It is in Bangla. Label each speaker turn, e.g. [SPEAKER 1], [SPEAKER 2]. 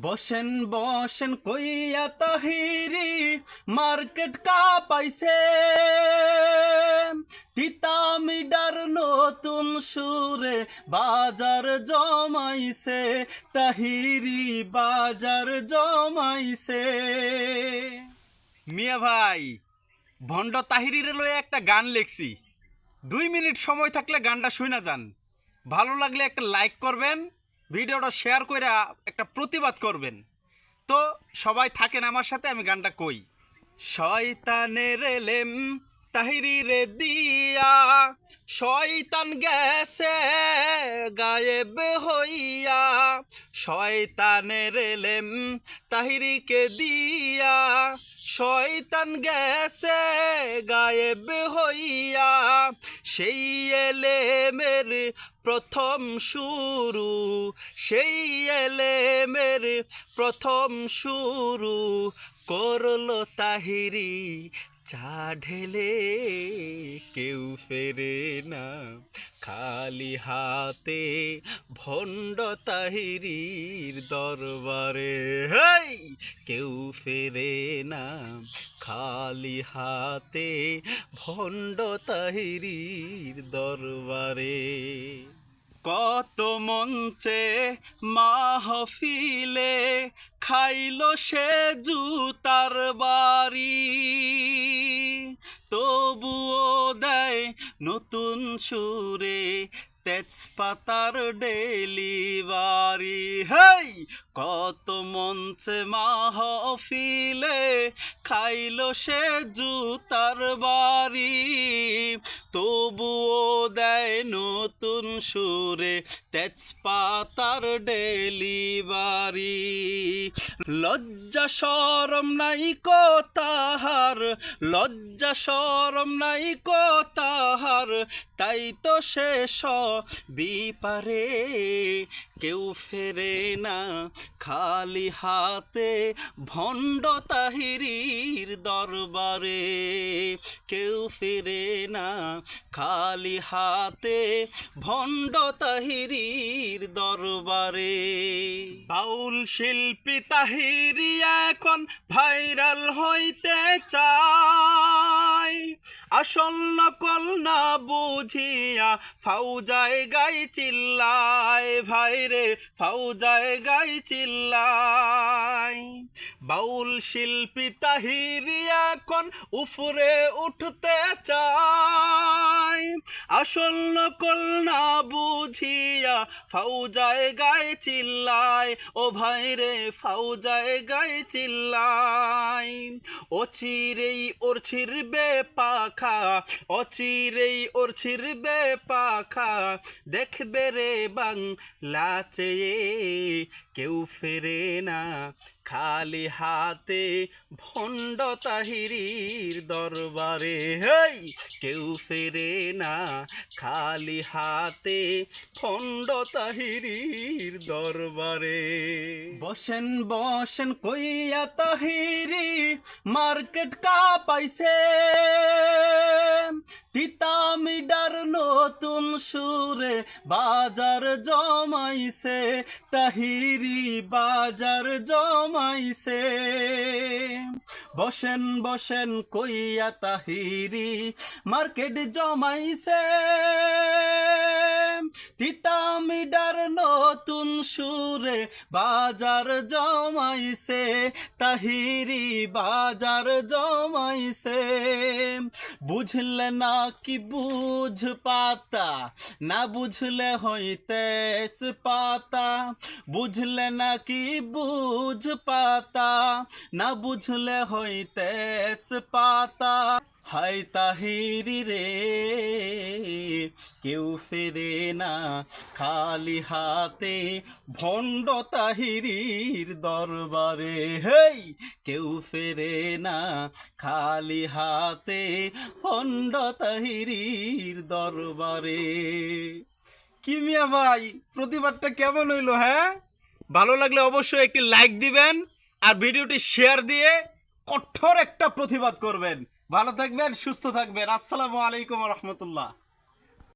[SPEAKER 1] বসেন বসেন, কইয়া তাহিরি, মার্কেট কা পাইছে তিতা মিডার নতুন সুরে বাজার জমাইছে, তাহিরি বাজার জমাইছে। মিয়া ভাই, ভণ্ড তাহিরিরে লয়ে একটা গান লেখছি। দুই মিনিট সময় থাকলে গানটা শুনে যান। ভালো লাগলে একটা লাইক করবেন। ভিডিওটা শেয়ার করে একটা প্রতিবাদ করবেন। তো সবাই থাকেন আমার সাথে, আমি গানটা কই। শয়তানের রেলেম তাহিরি রে দিয়া শয়তান গেছে গায়েব হইয়া, শয়তানের লেম তাহিরিকে দিয়া। শয়তান গেছে গায়েব হইয়া, সেই এলেমের প্রথম শুরু, সেই এলেমের প্রথম শুরু করল তাহিরি চা ঢেলে কেউ ফেরে। না, খালি হাতে ভণ্ড তাহিরির দরবারে। হেই, কেউ ফেরে না, খালি হাতে ভণ্ড তাহিরির দরবারে। কত মঞ্চে মাহফিলে খাইল সে জুতার বাড়ি। নতুন সুরে তেজপাতার ডেলিভারি। হেই, কত মঞ্চে মাহফিলে খাইল সে জুতার বাড়ি। তবুও দেয় নতুন সুরে তেজপাতার ডেলিভারি। লজ্জা সরম নাই কো তাহার, লজ্জা সরম নাই কো তাহার, তাই তো শেষ বিপারে কেউ ফেরে না খালি হাতে ভণ্ড তাহিরির দরবারে। কেউ ফিরে না। খালি হাতে ভণ্ড তাহিরির দরবারে। বাউল শিল্পী তাহিরি এখন ভাইরাল হইতে চায়। আসল নকল না বুঝিয়া ফাউজায় গাই চিল্লায়। ভাইরে ফাউজায় গাই চিল্লায়। বাউল শিল্পী তাহিরি এখন উফরে উঠতে চায়। আসল নকল না বুঝিয়া ফাউজায় গায়ে চিল্লায়। ও ভাইরে ফাউজায় গায়ে চিল্লায়। ও চিরেই ওর ছিড়বে পাখা, ও চিরেই ওর ছিড়বে পাখা। দেখবে রে বাংলা চেয়ে কেউ ফেরে না। খালি হাতে ভণ্ড তাহিরির দরবারে, হেই! কেউ ফেরে না, খালি হাতে ভণ্ড তাহিরির দরবারে। বসেন বসেন, কইয়া তাহিরি, মার্কেট কা পাইছে তিতা মিডার নতুন সুরে বাজার জমাইছে। তাহিরি বাজার জমাইছে বসেন বসেন কইয়া তাহিরি, মার্কেট জমাইছে। তিতা মিডার নতুন সুরে বাজার জমাইছে, তাহিরি বাজার জমাইছে। বুঝলে না কি বুঝ পাতা, না বুঝলে হইতে পাতা। বুঝলে না কি বুঝ পাতা, না বুঝলে হইতে পাতা। হাই তাহিরি রে, কেউ ফেরে না। খালি হাতে ভণ্ড তাহিরির দরবারে, হেই, কেউ ফেরে না। খালি হাতে ভণ্ড তাহিরির দরবারে। কি মিয়া ভাই, প্রতিবাদটা কেমন হইল হ্যাঁ? ভালো লাগলে অবশ্যই একটি লাইক দিবেন আর ভিডিওটি শেয়ার দিয়ে কঠোর একটা প্রতিবাদ করবেন। ভালো থাকবেন, সুস্থ থাকবেন। আসসালামু আলাইকুম রহমতুল্লাহ।